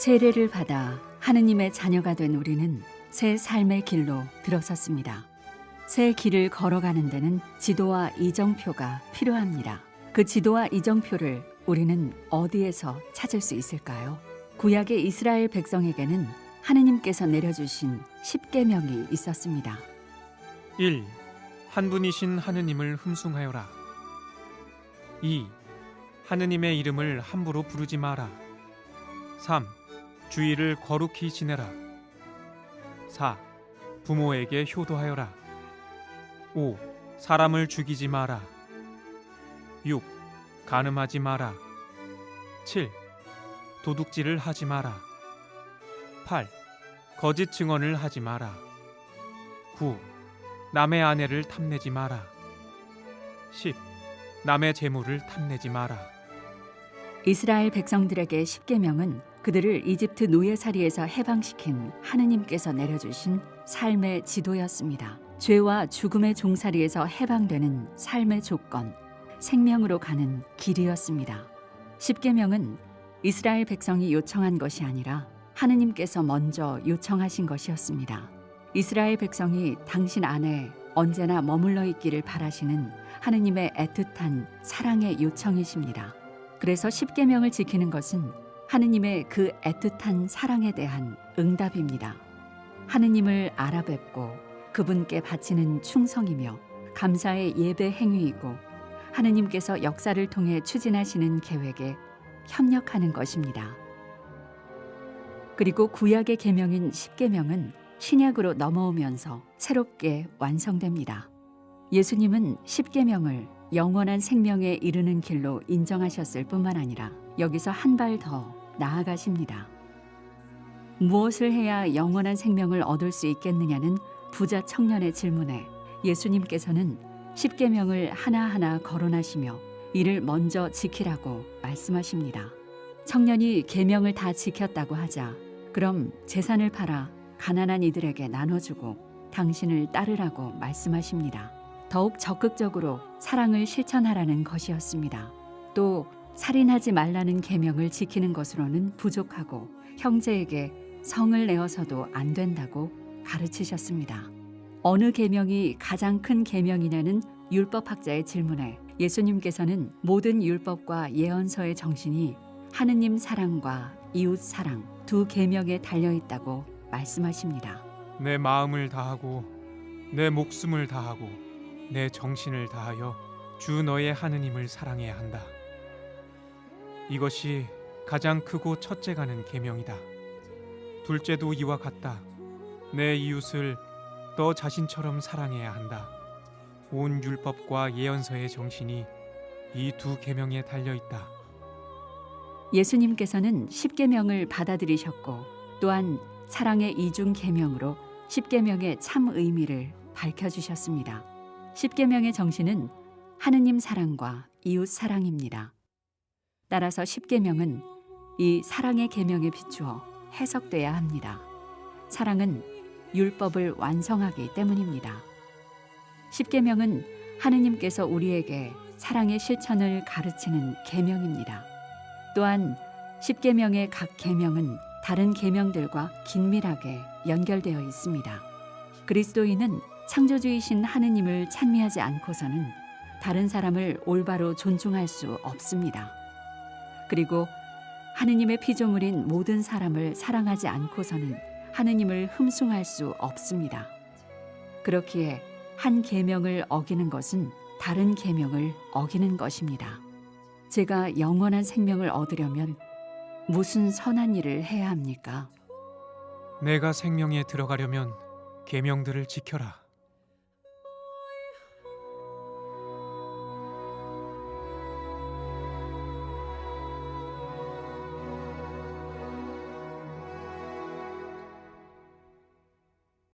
세례를 받아 하느님의 자녀가 된 우리는 새 삶의 길로 들어섰습니다. 새 길을 걸어가는 데는 지도와 이정표가 필요합니다. 그 지도와 이정표를 우리는 어디에서 찾을 수 있을까요? 구약의 이스라엘 백성에게는 하느님께서 내려주신 십계명이 있었습니다. 1. 한 분이신 하느님을 흠숭하여라. 2. 하느님의 이름을 함부로 부르지 마라. 3. 주의를 거룩히 지내라. 4. 부모에게 효도하여라. 5. 사람을 죽이지 마라. 6. 간음하지 마라. 7. 도둑질을 하지 마라. 8. 거짓 증언을 하지 마라. 9. 남의 아내를 탐내지 마라. 10. 남의 재물을 탐내지 마라. 이스라엘 백성들에게 십계명은 그들을 이집트 노예살이에서 해방시킨 하느님께서 내려주신 삶의 지도였습니다. 죄와 죽음의 종살이에서 해방되는 삶의 조건, 생명으로 가는 길이었습니다. 십계명은 이스라엘 백성이 요청한 것이 아니라 하느님께서 먼저 요청하신 것이었습니다. 이스라엘 백성이 당신 안에 언제나 머물러 있기를 바라시는 하느님의 애틋한 사랑의 요청이십니다. 그래서 십계명을 지키는 것은 하느님의 그 애틋한 사랑에 대한 응답입니다. 하느님을 알아뵙고 그분께 바치는 충성이며 감사의 예배 행위이고 하느님께서 역사를 통해 추진하시는 계획에 협력하는 것입니다. 그리고 구약의 계명인 십계명은 신약으로 넘어오면서 새롭게 완성됩니다. 예수님은 십계명을 영원한 생명에 이르는 길로 인정하셨을 뿐만 아니라 여기서 한 발 더 나아가십니다. 무엇을 해야 영원한 생명을 얻을 수 있겠느냐는 부자 청년의 질문에 예수님께서는 십계명을 하나하나 거론하시며 이를 먼저 지키라고 말씀하십니다. 청년이 계명을 다 지켰다고 하자 그럼 재산을 팔아 가난한 이들에게 나눠주고 당신을 따르라고 말씀하십니다. 더욱 적극적으로 사랑을 실천하라는 것이었습니다. 또 살인하지 말라는 계명을 지키는 것으로는 부족하고 형제에게 성을 내어서도 안 된다고 가르치셨습니다. 어느 계명이 가장 큰 계명이냐는 율법학자의 질문에 예수님께서는 모든 율법과 예언서의 정신이 하느님 사랑과 이웃 사랑 두 계명에 달려 있다고 말씀하십니다. 내 마음을 다하고 내 목숨을 다하고 내 정신을 다하여 주 너의 하느님을 사랑해야 한다. 이것이 가장 크고 첫째 가는 계명이다. 둘째도 이와 같다. 내 이웃을 너 자신처럼 사랑해야 한다. 온 율법과 예언서의 정신이 이 두 계명에 달려 있다. 예수님께서는 십계명을 받아들이셨고 또한 사랑의 이중 계명으로 십계명의 참 의미를 밝혀 주셨습니다. 십계명의 정신은 하느님 사랑과 이웃 사랑입니다. 따라서 십계명은 이 사랑의 계명에 비추어 해석돼야 합니다. 사랑은 율법을 완성하기 때문입니다. 십계명은 하느님께서 우리에게 사랑의 실천을 가르치는 계명입니다. 또한 십계명의 각 계명은 다른 계명들과 긴밀하게 연결되어 있습니다. 그리스도인은 창조주이신 하느님을 찬미하지 않고서는 다른 사람을 올바로 존중할 수 없습니다. 그리고 하느님의 피조물인 모든 사람을 사랑하지 않고서는 하느님을 흠숭할 수 없습니다. 그렇기에 한 계명을 어기는 것은 다른 계명을 어기는 것입니다. 제가 영원한 생명을 얻으려면 무슨 선한 일을 해야 합니까? 내가 생명에 들어가려면 계명들을 지켜라.